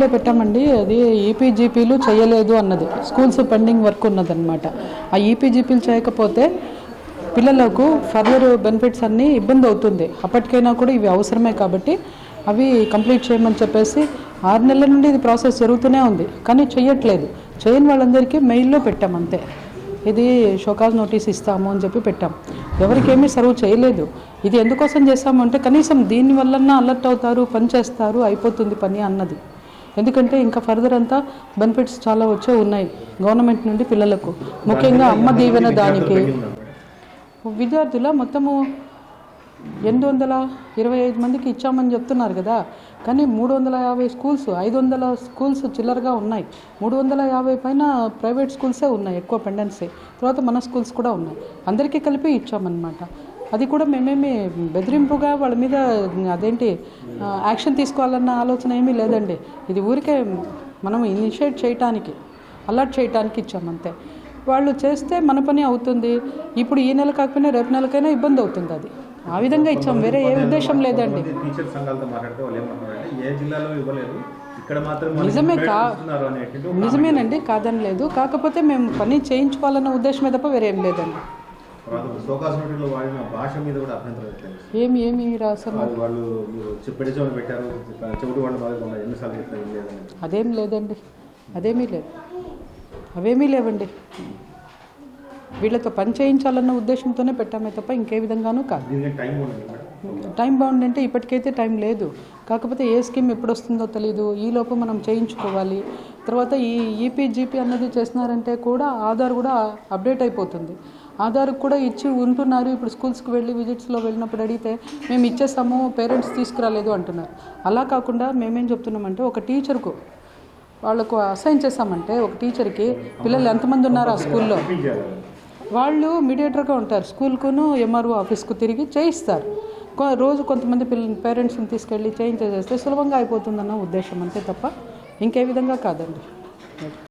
మెయిల్లో పెట్టామండి. అది ఈపీజీపీలు చేయలేదు అన్నది. స్కూల్స్ పెండింగ్ వర్క్ ఉన్నదన్నమాట. ఆ ఈపీజీపీలు చేయకపోతే పిల్లలకు ఫర్దర్ బెనిఫిట్స్ అన్నీ ఇబ్బంది అవుతుంది. అప్పటికైనా కూడా ఇవి అవసరమే కాబట్టి అవి కంప్లీట్ చేయమని చెప్పేసి ఆరు నెలల నుండి ఇది ప్రాసెస్ జరుగుతూనే ఉంది. కానీ చేయట్లేదు చేయని వాళ్ళందరికీ మెయిల్లో పెట్టాం అంతే. ఇది షోకాజ్ నోటీస్ ఇస్తాము అని చెప్పి పెట్టాం. ఎవరికేమీ సర్వ్ చేయలేదు. ఇది ఎందుకోసం చేస్తామంటే కనీసం దీనివల్ల అలర్ట్ అవుతారు పని చేస్తారు అయిపోతుంది పని అన్నది. ఎందుకంటే ఇంకా ఫర్దర్ అంతా బెనిఫిట్స్ చాలా వచ్చే ఉన్నాయి గవర్నమెంట్ నుండి పిల్లలకు. ముఖ్యంగా అమ్మ దీవెన దానికి. విద్యార్థుల మొత్తము ఎనిమిది వందల ఇరవై ఐదు మందికి ఇచ్చామని చెప్తున్నారు కదా. కానీ మూడు వందల యాభై స్కూల్స్ ఐదు వందల స్కూల్స్ చిల్లరగా ఉన్నాయి. మూడు వందల యాభై పైన ప్రైవేట్ స్కూల్సే ఉన్నాయి ఎక్కువ పెండెన్సీ తర్వాత మన స్కూల్స్ కూడా ఉన్నాయి. అందరికీ కలిపి ఇచ్చామన్నమాట. అది కూడా మేమేమి బెదిరింపుగా వాళ్ళ మీద అదేంటి యాక్షన్ తీసుకోవాలన్న ఆలోచన ఏమీ లేదండి. ఇది ఊరికే మనం ఇనిషియేట్ చేయటానికి అలర్ట్ చేయటానికి ఇచ్చామంతే వాళ్ళు చేస్తే మన పని అవుతుంది. ఇప్పుడు ఈ నెల కాకపోయినా రేపు నెలకైనా ఇబ్బంది అవుతుంది అది. ఆ విధంగా ఇచ్చాం. వేరే ఏ ఉద్దేశం లేదండి. నిజమే కా- నిజమేనండి. కాదని లేదు. కాకపోతే మేము పని చేయించుకోవాలన్న ఉద్దేశమే తప్ప వేరే లేదండి. తర్వాత సోకాస్ నోటిలో వాడిన భాష మీద కూడా అభ్యంతరం వ్యక్తం చేస్తారు. ఏమి ఏమి వాళ్ళు మీరు చెవులు పెట్టారు వాళ్ళు బాగా ఎన్నిసార్లు అదేం లేదండి అదేమీ లేదు. అవేమీ లేవండి. వీళ్ళతో పని చేయించాలన్న ఉద్దేశంతోనే పెట్టామే తప్ప ఇంకే విధంగానూ కాదు. టైం బౌండ్ అంటే ఇప్పటికైతే టైం లేదు. కాకపోతే ఏ స్కీమ్ ఎప్పుడు వస్తుందో తెలియదు ఈ లోపు మనం చేయించుకోవాలి. తర్వాత ఈ ఈపీజీపీ అన్నది చేస్తున్నారంటే కూడా ఆధార్ కూడా అప్డేట్ అయిపోతుంది. ఆధార్కి కూడా ఇచ్చి ఉంటున్నారు. ఇప్పుడు స్కూల్స్కి వెళ్ళి విజిట్స్లో వెళ్ళినప్పుడు అడిగితే మేము ఇచ్చేస్తాము పేరెంట్స్ తీసుకురాలేదు అంటున్నారు. అలా కాకుండా మేమేం చెప్తున్నామంటే ఒక టీచర్కు వాళ్ళకు అసైన్ చేస్తామంటే ఒక టీచర్కి పిల్లలు ఎంతమంది ఉన్నారు ఆ స్కూల్లో? వాళ్ళు మీడియేటర్గా ఉంటారు. స్కూల్కును ఎంఆర్ఓ ఆఫీస్కు తిరిగి చేయిస్తారు. రోజు కొంతమంది పిల్ల పేరెంట్స్ని తీసుకెళ్ళి చేయించేస్తే సులభంగా అయిపోతుందన్న ఉద్దేశం అంతే తప్ప ఇంకే విధంగా కాదండి.